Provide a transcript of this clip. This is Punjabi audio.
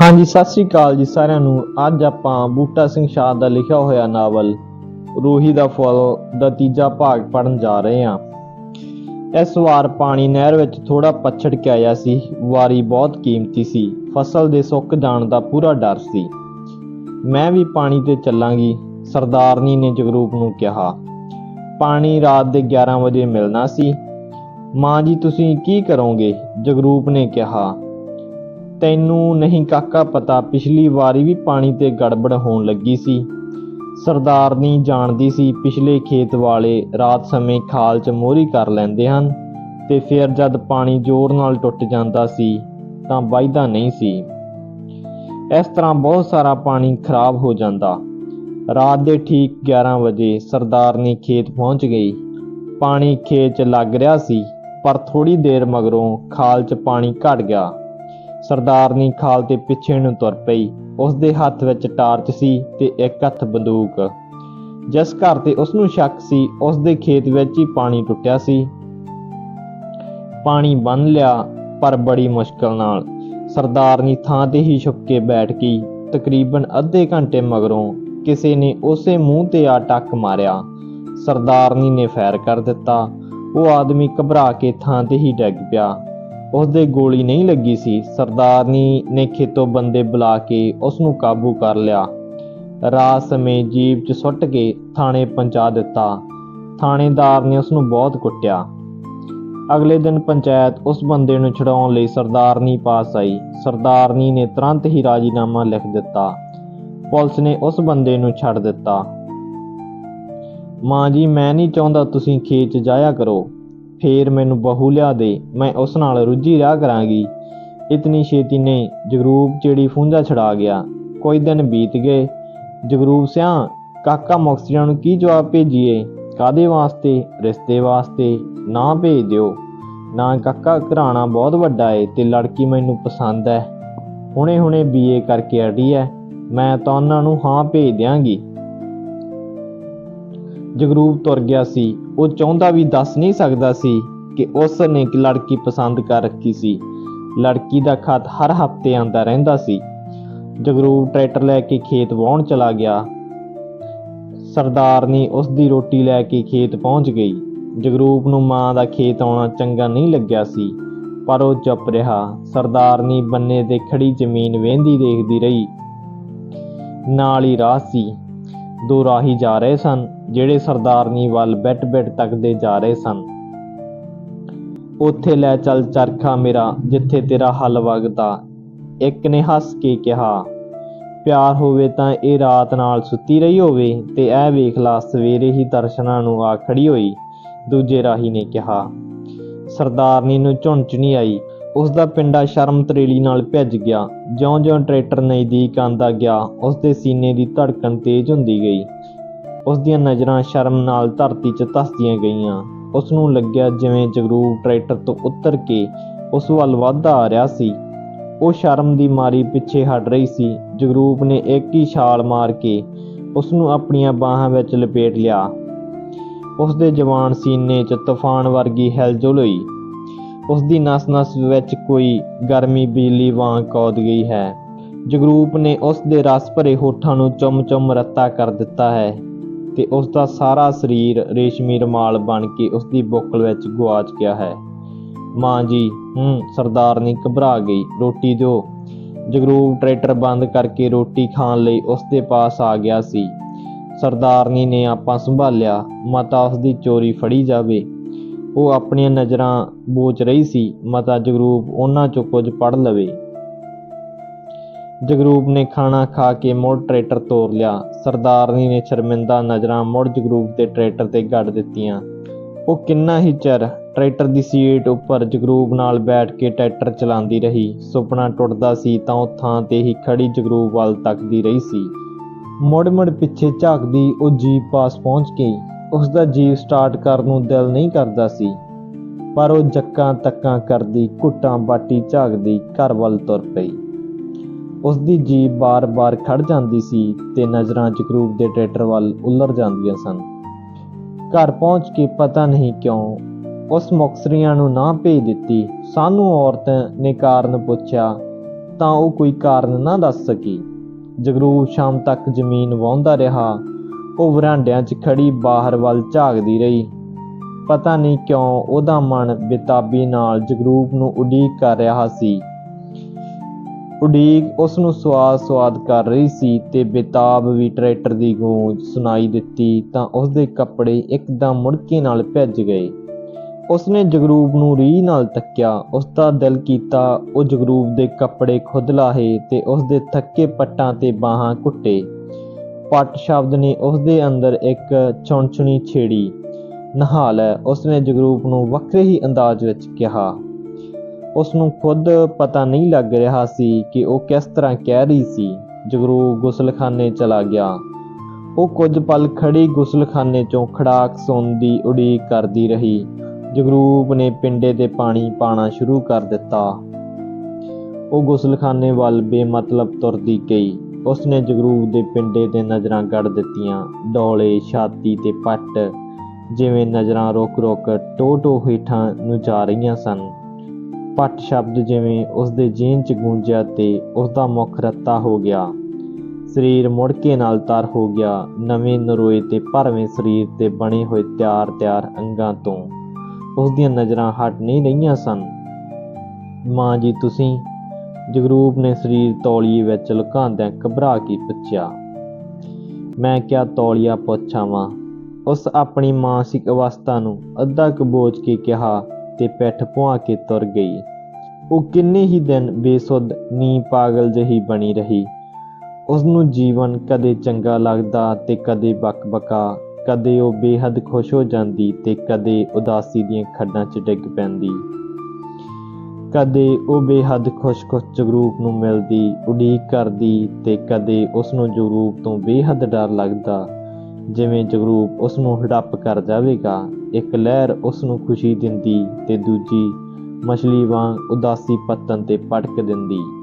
ਹਾਂਜੀ, ਸਤਿ ਸ੍ਰੀ ਅਕਾਲ ਜੀ ਸਾਰਿਆਂ ਨੂੰ। ਅੱਜ ਆਪਾਂ ਬੂਟਾ ਸਿੰਘ ਸ਼ਾਹ ਦਾ ਲਿਖਿਆ ਹੋਇਆ ਨਾਵਲ ਰੂਹੀ ਦਾ ਫੁੱਲ ਦਾ ਤੀਜਾ ਭਾਗ ਪੜਨ ਜਾ ਰਹੇ ਹਾਂ। ਇਸ ਵਾਰ ਪਾਣੀ ਨਹਿਰ ਵਿੱਚ ਥੋੜਾ ਪਛੜ ਕੇ ਆਇਆ ਸੀ। ਵਾਰੀ ਬਹੁਤ ਕੀਮਤੀ ਸੀ। ਫਸਲ ਦੇ ਸੁੱਕ ਜਾਣ ਦਾ ਪੂਰਾ ਡਰ ਸੀ। ਮੈਂ ਵੀ ਪਾਣੀ ਤੇ ਚੱਲਾਂਗੀ, ਸਰਦਾਰਨੀ ਨੇ ਜਗਰੂਪ ਨੂੰ ਕਿਹਾ। ਪਾਣੀ ਰਾਤ ਦੇ 11 ਵਜੇ ਮਿਲਣਾ ਸੀ। ਮਾਂ ਜੀ, ਤੁਸੀਂ ਕੀ ਕਰੋਗੇ? ਜਗਰੂਪ ਨੇ ਕਿਹਾ। ਤੈਨੂੰ ਨਹੀਂ ਕਾਕਾ ਪਤਾ, ਪਿਛਲੀ ਵਾਰੀ ਵੀ ਪਾਣੀ ਤੇ ਗੜਬੜ ਹੋਣ ਲੱਗੀ ਸੀ। ਸਰਦਾਰਨੀ ਜਾਣਦੀ ਸੀ, ਪਿਛਲੇ ਖੇਤ ਵਾਲੇ ਰਾਤ ਸਮੇਂ ਖਾਲ 'ਚ ਮੋਰੀ ਕਰ ਲੈਂਦੇ ਹਨ ਤੇ ਫਿਰ ਜਦ ਪਾਣੀ ਜ਼ੋਰ ਨਾਲ ਟੁੱਟ ਜਾਂਦਾ ਸੀ, ਤਾਂ ਵਾਈਦਾ ਨਹੀਂ ਸੀ। ਇਸ ਤਰ੍ਹਾਂ ਬਹੁਤ ਸਾਰਾ ਪਾਣੀ ਖਰਾਬ ਹੋ ਜਾਂਦਾ। ਰਾਤ ਦੇ ਠੀਕ 11 ਵਜੇ ਸਰਦਾਰਨੀ ਖੇਤ ਪਹੁੰਚ ਗਈ। ਪਾਣੀ ਖੇਤ 'ਚ ਲੱਗ ਰਿਹਾ ਸੀ, ਪਰ ਥੋੜੀ ਦੇਰ ਮਗਰੋਂ ਖਾਲ 'ਚ ਪਾਣੀ ਘਟ ਗਿਆ। ਸਰਦਾਰਨੀ ਖਾਲ ਤੇ ਪਿੱਛੇ ਨੂੰ ਤੁਰ ਪਈ। ਉਸ ਦੇ ਹੱਥ ਵਿੱਚ ਟਾਰਚ ਸੀ ਤੇ ਇੱਕ ਹੱਥ ਬੰਦੂਕ। ਜਿਸ ਘਰ ਤੇ ਉਸ ਨੂੰ ਸ਼ੱਕ ਸੀ ਉਸ ਦੇ ਖੇਤ ਵਿੱਚ ਹੀ ਪਾਣੀ ਟੁੱਟਿਆ ਸੀ। ਪਾਣੀ ਬੰਨ ਲਿਆ, ਪਰ ਬੜੀ ਮੁਸ਼ਕਲ ਨਾਲ। ਸਰਦਾਰਨੀ ਥਾਂ ਤੇ ਹੀ ਛੁਪ ਕੇ ਬੈਠ ਗਈ। ਤਕਰੀਬਨ ਅੱਧੇ ਘੰਟੇ ਮਗਰੋਂ ਕਿਸੇ ਨੇ ਉਸੇ ਮੂੰਹ ਤੇ ਆ ਟੱਕ ਮਾਰਿਆ। ਸਰਦਾਰਨੀ ਨੇ ਫੈਰ ਕਰ ਦਿੱਤਾ। ਉਹ ਆਦਮੀ ਘਬਰਾ ਕੇ ਥਾਂ ਤੇ ਹੀ ਡਿੱਗ ਪਿਆ। ਉਸਦੇ ਗੋਲੀ ਨਹੀਂ ਲੱਗੀ ਸੀ। ਸਰਦਾਰਨੀ ਨੇ ਖੇਤੋਂ ਬੰਦੇ ਬੁਲਾ ਕੇ ਉਸ ਨੂੰ ਕਾਬੂ ਕਰ ਲਿਆ। ਰਾਤ ਸਮੇਂ ਜੀਪ 'ਚ ਸੁੱਟ ਕੇ ਥਾਣੇ ਪਹੁੰਚਾ ਦਿੱਤਾ। ਥਾਣੇਦਾਰ ਨੇ ਉਸ ਨੂੰ ਬਹੁਤ ਕੁੱਟਿਆ। ਅਗਲੇ ਦਿਨ ਪੰਚਾਇਤ ਉਸ ਬੰਦੇ ਨੂੰ ਛਡਾਉਣ ਲਈ ਸਰਦਾਰਨੀ ਪਾਸ ਆਈ। ਸਰਦਾਰਨੀ ਨੇ ਤੁਰੰਤ ਹੀ ਰਾਜੀਨਾਮਾ ਲਿਖ ਦਿੱਤਾ। ਪੁਲਿਸ ਨੇ ਉਸ ਬੰਦੇ ਨੂੰ ਛੱਡ ਦਿੱਤਾ। ਮਾਂ ਜੀ, ਮੈਂ ਨਹੀਂ ਚਾਹੁੰਦਾ ਤੁਸੀਂ ਖੇਤ 'ਚ ਜਾਇਆ ਕਰੋ। ਫੇਰ ਮੈਨੂੰ ਬਹੂ ਲਿਆ ਦੇ, ਮੈਂ ਉਸ ਨਾਲ ਰੁੱਝੀ ਰਾਹ ਕਰਾਂਗੀ। ਇਤਨੀ ਛੇਤੀ ਨੇ ਜਗਰੂਪ ਚਿੜੀ ਫੂੰਜਾ ਛੜਾ ਗਿਆ। ਕੋਈ ਦਿਨ ਬੀਤ ਗਏ। ਜਗਰੂਪ ਸਿਆ ਕਾਕਾ ਮੁਕਤੀਆਂ ਨੂੰ ਕੀ ਜਵਾਬ ਭੇਜੀਏ? ਕਾਦੇ ਵਾਸਤੇ? ਰਿਸ਼ਤੇ ਵਾਸਤੇ ਨਾ ਭੇਜ ਦਿਓ। ਨਾ ਕਾਕਾ ਘਰਾਣਾ ਬਹੁਤ ਵੱਡਾ ਏ ਤੇ ਲੜਕੀ ਮੈਨੂੰ ਪਸੰਦ ਹੈ ਹੁਣੇ ਹੁਣੇ ਬੀਏ ਕਰਕੇ ਅੜੀ ਹੈ ਮੈਂ ਤਾਂ ਉਹਨਾਂ ਨੂੰ ਹਾਂ ਭੇਜ ਦਿਆਂਗੀ। ਜਗਰੂਪ ਤੁਰ ਗਿਆ ਸੀ। ਉਹ ਚਾਹੁੰਦਾ ਵੀ ਦੱਸ ਨਹੀਂ ਸਕਦਾ ਸੀ ਕਿ ਉਸ ਨੇ ਇੱਕ ਲੜਕੀ ਪਸੰਦ ਕਰ ਰੱਖੀ ਸੀ। ਲੜਕੀ ਦਾ ਖਤ ਹਰ ਹਫ਼ਤੇ ਆਂਦਾ ਰਹਿੰਦਾ ਸੀ। ਜਗਰੂਪ ਟਰੈਕਟਰ ਲੈ ਕੇ ਖੇਤ ਵਾਹੁਣ ਚਲਾ ਗਿਆ। ਸਰਦਾਰਨੀ ਉਸ ਦੀ ਰੋਟੀ ਲੈ ਕੇ ਖੇਤ ਪਹੁੰਚ ਗਈ। ਜਗਰੂਪ ਨੂੰ ਮਾਂ ਦਾ ਖੇਤ ਆਉਣਾ ਚੰਗਾ ਨਹੀਂ ਲੱਗਿਆ ਸੀ, ਪਰ ਉਹ ਚੁੱਪ ਰਿਹਾ। ਸਰਦਾਰਨੀ ਬੰਨੇ ਤੇ ਖੜੀ ਜ਼ਮੀਨ ਵੇਂਦੀ ਦੇਖਦੀ ਰਹੀ। ਨਾਲ ਹੀ ਰਾਹ ਸੀ। ਦੋ ਰਾਹੀ ਜਾ ਰਹੇ ਸਨ, ਜਿਹੜੇ ਸਰਦਾਰਨੀ ਵੱਲ ਬੈਟ ਬੈਠ ਤੱਕਦੇ ਜਾ ਰਹੇ ਸਨ। ਉੱਥੇ ਲੈ ਚੱਲ ਚਰਖਾ ਮੇਰਾ, ਜਿੱਥੇ ਤੇਰਾ ਹੱਲ ਵਗਦਾ। ਇੱਕ ਨੇ ਹੱਸ ਕੇ ਕਿਹਾ, ਪਿਆਰ ਹੋਵੇ ਤਾਂ ਇਹ ਰਾਤ ਨਾਲ ਸੁੱਤੀ ਰਹੀ ਹੋਵੇ ਤੇ ਇਹ ਵੇਖ ਲਾ, ਸਵੇਰੇ ਹੀ ਦਰਸ਼ਨਾਂ ਨੂੰ ਆ ਖੜੀ ਹੋਈ। ਦੂਜੇ ਰਾਹੀ ਨੇ ਕਿਹਾ। ਸਰਦਾਰਨੀ ਨੂੰ ਝੁੰਚ ਨਹੀਂ ਆਈ। ਉਸ ਦਾ ਪਿੰਡਾ ਸ਼ਰਮ ਤਰੇਲੀ ਨਾਲ ਭਿੱਜ ਗਿਆ। ਜਿਉਂ-ਜਿਉਂ ਟਰੈਕਟਰ ਨਜ਼ਦੀਕ ਆਂਦਾ ਗਿਆ ਉਸ ਦੇ ਸੀਨੇ ਦੀ ਧੜਕਣ ਤੇਜ਼ ਹੁੰਦੀ ਗਈ। ਉਸ ਦੀਆਂ ਨਜ਼ਰਾਂ ਸ਼ਰਮ ਨਾਲ ਧਰਤੀ 'ਚ ਧੱਸਦੀਆਂ ਗਈਆਂ। ਉਸ ਨੂੰ ਲੱਗਿਆ ਜਿਵੇਂ ਜਗਰੂਪ ਟਰੈਕਟਰ ਤੋਂ ਉੱਤਰ ਕੇ ਉਸ ਵੱਲ ਵੱਧਦਾ ਆ ਰਿਹਾ ਸੀ। ਉਹ ਸ਼ਰਮ ਦੀ ਮਾਰੀ ਪਿੱਛੇ ਹਟ ਰਹੀ ਸੀ। ਜਗਰੂਪ ਨੇ ਇੱਕ ਹੀ ਛਾਲ ਮਾਰ ਕੇ ਉਸ ਨੂੰ ਆਪਣੀਆਂ ਬਾਹਾਂ ਵਿੱਚ ਲਪੇਟ ਲਿਆ। ਉਸ ਦੇ ਜਵਾਨ ਸੀਨੇ 'ਚ ਤੂਫਾਨ ਵਰਗੀ ਹਿਲਜੁਲ ਹੋਈ। ਉਸ ਦੀ ਨਸ-ਨਸ ਵਿੱਚ ਕੋਈ ਗਰਮੀ ਬਿਜਲੀ ਵਾਂਗ ਕੌਦ ਗਈ ਹੈ। ਜਗਰੂਪ ਨੇ ਉਸ ਦੇ ਰਸ ਭਰੇ ਹੋਠਾਂ ਨੂੰ ਚੁੰਮ-ਚੁੰਮ ਰੱਤਾ ਕਰ ਦਿੱਤਾ ਹੈ ਤੇ ਉਸ ਦਾ ਸਾਰਾ ਸਰੀਰ ਰੇਸ਼ਮੀ ਰਮਾਲ ਬਣ ਕੇ ਉਸ ਦੀ ਬੁੱਕਲ ਵਿੱਚ ਗੁਆਚ ਗਿਆ ਹੈ। ਮਾਂ ਜੀ, ਹੂੰ ਸਰਦਾਰਨੀ ਘਬਰਾ ਗਈ, ਰੋਟੀ ਦਿਓ। ਜਗਰੂਪ ਟਰੈਕਟਰ ਬੰਦ ਕਰਕੇ ਰੋਟੀ ਖਾਣ ਲਈ ਉਸ ਦੇ ਪਾਸ ਆ ਗਿਆ ਸੀ। ਸਰਦਾਰਨੀ ਨੇ ਆਪਾਂ ਸੰਭਾਲਿਆ, ਮਾਤਾ ਉਸ ਦੀ ਚੋਰੀ ਫੜੀ ਜਾਵੇ। ਉਹ ਆਪਣੀਆਂ ਨਜ਼ਰਾਂ ਬੋਚ ਰਹੀ ਸੀ, ਮਾਤਾ ਜਗਰੂਪ ਉਹਨਾਂ ਚੋਂ ਕੁਝ ਪੜ ਲਵੇ। ਜਗਰੂਪ ਨੇ ਖਾਣਾ ਖਾ ਕੇ ਮੁੜ ਟਰੈਕਟਰ ਤੋਰ ਲਿਆ। ਸਰਦਾਰਨੀ ਨੇ ਸ਼ਰਮਿੰਦਾ ਨਜ਼ਰਾਂ ਮੁੜ ਜਗਰੂਪ ਦੇ ਟਰੈਕਟਰ ਤੇ ਗੱਡ ਦਿੱਤੀਆਂ। ਉਹ ਕਿੰਨਾ ਹੀ ਚਿਰ ਟਰੈਕਟਰ ਦੀ ਸੀਟ ਉੱਪਰ ਜਗਰੂਪ ਨਾਲ ਬੈਠ ਕੇ ਟਰੈਕਟਰ ਚਲਾਉਂਦੀ ਰਹੀ, ਸੁਪਨਾ ਟੁੱਟਦਾ ਸੀ ਤਾਂ ਉਹ ਥਾਂ ਤੇ ਹੀ ਖੜੀ ਜਗਰੂਪ ਵੱਲ ਤੱਕਦੀ ਰਹੀ ਸੀ। ਮੁੜ ਮੁੜ ਪਿੱਛੇ ਝਾਕਦੀ ਉਹ ਜੀਪ ਪਾਸ ਪਹੁੰਚ ਗਈ। ਉਸ ਦਾ ਜੀਪ ਸਟਾਰਟ ਕਰਨ ਨੂੰ ਦਿਲ ਨਹੀਂ ਕਰਦਾ ਸੀ, ਪਰ ਉਹ ਜੱਕਾਂ ਤੱਕਾਂ ਕਰਦੀ, ਘੁੱਟਾਂ ਬਾਟੀ ਝਾਕਦੀ, ਘਰ ਵੱਲ ਤੁਰ ਪਈ। ਉਸ ਦੀ ਜੀਪ ਬਾਰ-ਬਾਰ ਖੜ ਜਾਂਦੀ ਸੀ ਤੇ ਨਜ਼ਰਾਂ ਜਗਰੂਪ ਦੇ ਟਰੈਕਟਰ ਵੱਲ ਉੱਲਰ ਜਾਂਦੀਆਂ ਸਨ। ਘਰ ਪਹੁੰਚ ਕੇ ਪਤਾ ਨਹੀਂ ਕਿਉਂ ਉਸ ਮੁਕਸਰੀਆਂ ਨੂੰ ਨਾ ਭੇਜ ਦਿੱਤੀ। ਸਾਨੂੰ ਔਰਤ ਨੇ ਕਾਰਨ ਪੁੱਛਿਆ, ਤਾਂ ਉਹ ਕੋਈ ਕਾਰਨ ਨਾ ਦੱਸ ਸਕੀ। ਜਗਰੂਪ ਸ਼ਾਮ ਤੱਕ ਜ਼ਮੀਨ ਵਾਹੁੰਦਾ ਰਿਹਾ ਉਹ ਵਰਾਂਡਿਆਂ 'ਚ ਖੜੀ ਬਾਹਰ ਵੱਲ ਝਾਕਦੀ ਰਹੀ। ਪਤਾ ਨਹੀਂ ਕਿਉਂ ਉਹਦਾ ਮਨ ਬੇਤਾਬੀ ਨਾਲ ਜਗਰੂਪ ਨੂੰ ਉਡੀਕ ਕਰ ਰਿਹਾ ਸੀ। ਉਡੀਕ ਉਸ ਨੂੰ ਸਵਾਦ-ਸਵਾਦ ਕਰ ਰਹੀ ਸੀ ਤੇ ਬੇਤਾਬ ਵੀ ਟਰੈਕਟਰ ਦੀ ਗੂੰਜ ਸੁਣਾਈ ਦਿੱਤੀ ਤਾਂ ਉਸ ਦੇ ਕੱਪੜੇ ਇੱਕਦਮ ਮੁੜਕੇ ਨਾਲ ਭਿੱਜ ਗਏ। ਉਸਨੇ ਜਗਰੂਪ ਨੂੰ ਰੀਝ ਨਾਲ ਤੱਕਿਆ ਉਸ ਦਾ ਦਿਲ ਕੀਤਾ ਉਹ ਜਗਰੂਪ ਦੇ ਕੱਪੜੇ ਖੁਦ ਲਾਹੇ ਤੇ ਉਸ ਦੇ ਥੱਕੇ ਪੱਟਾਂ ਤੇ ਬਾਹਾਂ ਘੁੱਟੇ ਪੱਟ ਸ਼ਬਦ ਨੇ ਉਸ ਦੇ ਅੰਦਰ ਇੱਕ ਚੁਣਚੁਣੀ ਛੇੜੀ ਨਹਾ ਲੈ ਉਸਨੇ ਜਗਰੂਪ ਨੂੰ ਵੱਖਰੇ ਹੀ ਅੰਦਾਜ਼ ਵਿੱਚ ਕਿਹਾ। ਉਸ ਨੂੰ ਖੁਦ ਪਤਾ ਨਹੀਂ ਲੱਗ ਰਿਹਾ ਸੀ ਕਿ ਉਹ ਕਿਸ ਤਰ੍ਹਾਂ ਕਹਿ ਰਹੀ ਸੀ। ਜਗਰੂਪ ਗੁਸਲਖਾਨੇ ਚਲਾ ਗਿਆ। ਉਹ ਕੁਝ ਪਲ ਖੜੀ ਗੁਸਲਖਾਨੇ ਚੋਂ ਖੜਾਕ ਸੁਣਨ ਦੀ ਉਡੀਕ ਕਰਦੀ ਰਹੀ। ਜਗਰੂਪ ਨੇ ਪਿੰਡੇ ਤੇ ਪਾਣੀ ਪਾਣਾ ਸ਼ੁਰੂ ਕਰ ਦਿੱਤਾ। ਉਹ ਗੁਸਲਖਾਨੇ ਵੱਲ ਬੇਮਤਲਬ ਤੁਰਦੀ ਗਈ। ਉਸਨੇ ਜਗਰੂਪ ਦੇ ਪਿੰਡੇ ਤੇ ਨਜ਼ਰਾਂ ਗੜ ਦਿੱਤੀਆਂ। ਡੋਲੇ, ਛਾਤੀ ਤੇ ਪੱਟ ਜਿਵੇਂ ਨਜ਼ਰਾਂ ਰੁਕ ਰੁਕ ਟੋ ਟੋ ਹੇਠਾਂ ਨੂੰ ਜਾ ਰਹੀਆਂ ਸਨ। ਪੱਟ ਸ਼ਬਦ ਜਿਵੇਂ ਉਸਦੇ ਜੀਨ ਚ ਗੂੰਜਿਆ ਤੇ ਉਸਦਾ ਮੁਖ ਰੱਤਾ ਹੋ ਗਿਆ। ਸਰੀਰ ਮੁੜਕੇ ਨਾਲ ਤਰ ਹੋ ਗਿਆ। ਨਵੇਂ ਨਰੋਏ ਤੇ ਭਰਵੇਂ ਸਰੀਰ ਤੇ ਬਣੇ ਹੋਏ ਤਿਆਰ ਤਿਆਰ ਅੰਗਾਂ ਤੋਂ ਉਸਦੀਆਂ ਨਜ਼ਰਾਂ ਹਟ ਨਹੀਂ ਰਹੀਆਂ ਸਨ। ਮਾਂ ਜੀ, ਤੁਸੀਂ ਜਗਰੂਪ ਨੇ ਸਰੀਰ ਤੌਲੀਏ ਵਿੱਚ ਲੁਕਾਉਂਦਿਆਂ ਘਬਰਾ ਕੇ ਪੁੱਛਿਆ, ਮੈਂ ਕਿਹਾ ਤੌਲੀਆ ਪੁੱਛਾਵਾਂ? ਉਸ ਆਪਣੀ ਮਾਨਸਿਕ ਅਵਸਥਾ ਨੂੰ ਅੱਧਾ ਕੁ ਬੋਝ ਕੇ ਕਿਹਾ ਤੇ ਪਿੱਠ ਪੁਆ ਕੇ ਤੁਰ ਗਈ। ਉਹ ਕਿੰਨੇ ਹੀ ਦਿਨ ਬੇਸੁੱਧ ਨੀ ਪਾਗਲ ਜਹੀ ਬਣੀ ਰਹੀ। ਉਸ ਨੂੰ ਜੀਵਨ ਕਦੇ ਚੰਗਾ ਲੱਗਦਾ ਤੇ ਕਦੇ ਬਕਬਕਾ, ਕਦੇ ਉਹ ਬੇਹੱਦ ਖੁਸ਼ ਹੋ ਜਾਂਦੀ ਤੇ ਕਦੇ ਉਦਾਸੀ ਦੀਆਂ ਖੱਡਾਂ 'ਚ ਡਿੱਗ ਪੈਂਦੀ। ਕਦੇ ਉਹ ਬੇਹੱਦ ਖੁਸ਼-ਖੁਸ਼ ਜਗਰੂਪ ਨੂੰ ਮਿਲਦੀ, ਉਡੀਕ ਕਰਦੀ ਤੇ ਕਦੇ ਉਸ ਨੂੰ ਜਗਰੂਪ ਤੋਂ ਬੇਹੱਦ ਡਰ ਲੱਗਦਾ। ਜਿਵੇਂ ਜਗਰੂਪ ਉਸ ਨੂੰ ਹੜੱਪ ਕਰ ਜਾਵੇਗਾ, ਇੱਕ ਲਹਿਰ ਉਸ ਨੂੰ ਖੁਸ਼ੀ ਦਿੰਦੀ ਤੇ ਦੂਜੀ ਮਛਲੀ ਵਾਂਗ ਉਦਾਸੀ ਪੱਤਨ ਤੇ ਪਟਕ ਦਿੰਦੀ।